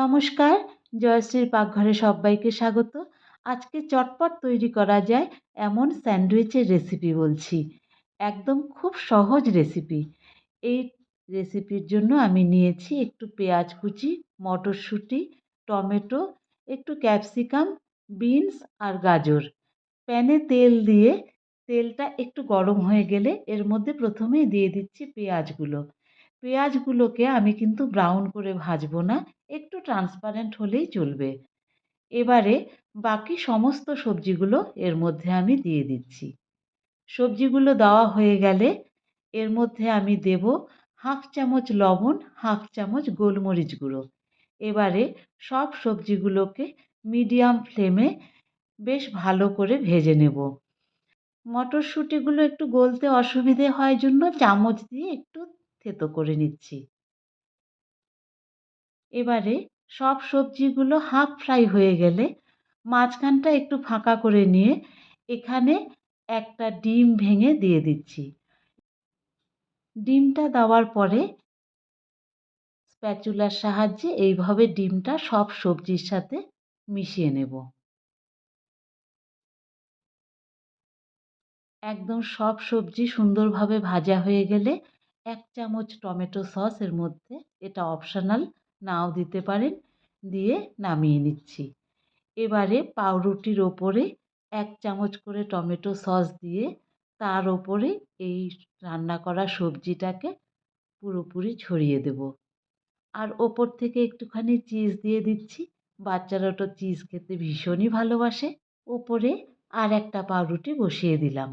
নমস্কার, জয়শ্রীর পাকঘরে সবাইকে স্বাগত। আজকে চটপট তৈরি করা যায় এমন স্যান্ডউইচের রেসিপি বলছি। একদম খুব সহজ রেসিপি। এই রেসিপির জন্য আমি নিয়েছি একটু পেঁয়াজ কুচি, মটরশুঁটি, টমেটো, একটু ক্যাপসিকাম, বিনস আর গাজর। প্যানে তেল দিয়ে তেলটা একটু গরম হয়ে গেলে এর মধ্যে প্রথমেই দিয়ে দিচ্ছি পেঁয়াজগুলো। পেঁয়াজগুলোকে আমি কিন্তু ব্রাউন করে ভাজবো না, একটু ট্রান্সপারেন্ট হলেই চলবে। এবারে বাকি সমস্ত সবজিগুলো এর মধ্যে আমি দিয়ে দিচ্ছি। সবজিগুলো দেওয়া হয়ে গেলে এর মধ্যে আমি দেব হাফ চামচ লবণ, হাফ চামচ গোলমরিচ গুঁড়ো। এবারে সব সবজিগুলোকে মিডিয়াম ফ্লেমে বেশ ভালো করে ভেজে নেব। মটরশুঁটিগুলো একটু গলতে অসুবিধে হয় জন্য চামচ দিয়ে একটু থেতো করে নিচ্ছি। এবারে সব সবজিগুলো হাফ ফ্রাই হয়ে গেলে মাঝখানটা একটু ফাঁকা করে নিয়ে এখানে একটা ডিম ভেঙে দিয়ে দিচ্ছি। ডিমটা দেওয়ার পরে স্প্যাচুলার সাহায্যে এইভাবে ডিমটা সব সবজির সাথে মিশিয়ে নেব। একদম সব সবজি সুন্দরভাবে ভাজা হয়ে গেলে এক চামচ টমেটো সস এর মধ্যে এটা অপশনাল নাও দিতে পারেন, দিয়ে নামিয়ে নিচ্ছি। এবারে পাউরুটির ওপরে এক চামচ করে টমেটো সস দিয়ে তার ওপরে এই রান্না করা সবজিটাকে পুরোপুরি ছড়িয়ে দেব। আর ওপর থেকে একটুখানি চিজ দিয়ে দিচ্ছি। বাচ্চারা তো চিজ খেতে ভীষণই ভালোবাসে। ওপরে আর একটা পাউরুটি বসিয়ে দিলাম।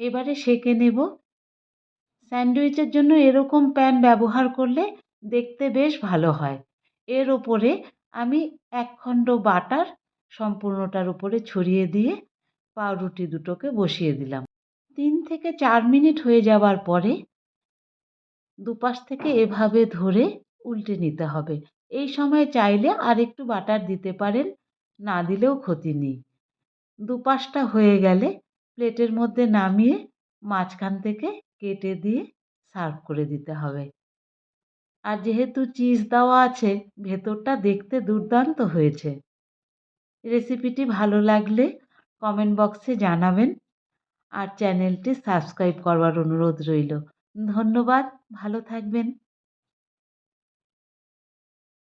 এবারে সেঁকে নেব স্যান্ডউইচের জন্য এরকম প্যান ব্যবহার করলে দেখতে বেশ ভালো হয়। এর ওপরে আমি এক খণ্ড বাটার সম্পূর্ণটার উপরে ছড়িয়ে দিয়ে পাউরুটি দুটোকে বসিয়ে দিলাম। তিন থেকে চার মিনিট হয়ে যাওয়ার পরে দুপাশ থেকে এভাবে ধরে উল্টে নিতে হবে। এই সময় চাইলে আর একটু বাটার দিতে পারেন, না দিলেও ক্ষতি নেই। দুপাশটা হয়ে গেলে প্লেটের মধ্যে নামিয়ে মাঝখান থেকে কেটে দিয়ে সার্ভ করে দিতে হবে। আর যেহেতু চিজ দেওয়া আছে, ভেতরটা দেখতে দুর্দান্ত হয়েছে। রেসিপিটি ভালো লাগলে কমেন্ট বক্সে জানাবেন আর চ্যানেলটি সাবস্ক্রাইব করবার অনুরোধ রইল। ধন্যবাদ, ভালো থাকবেন।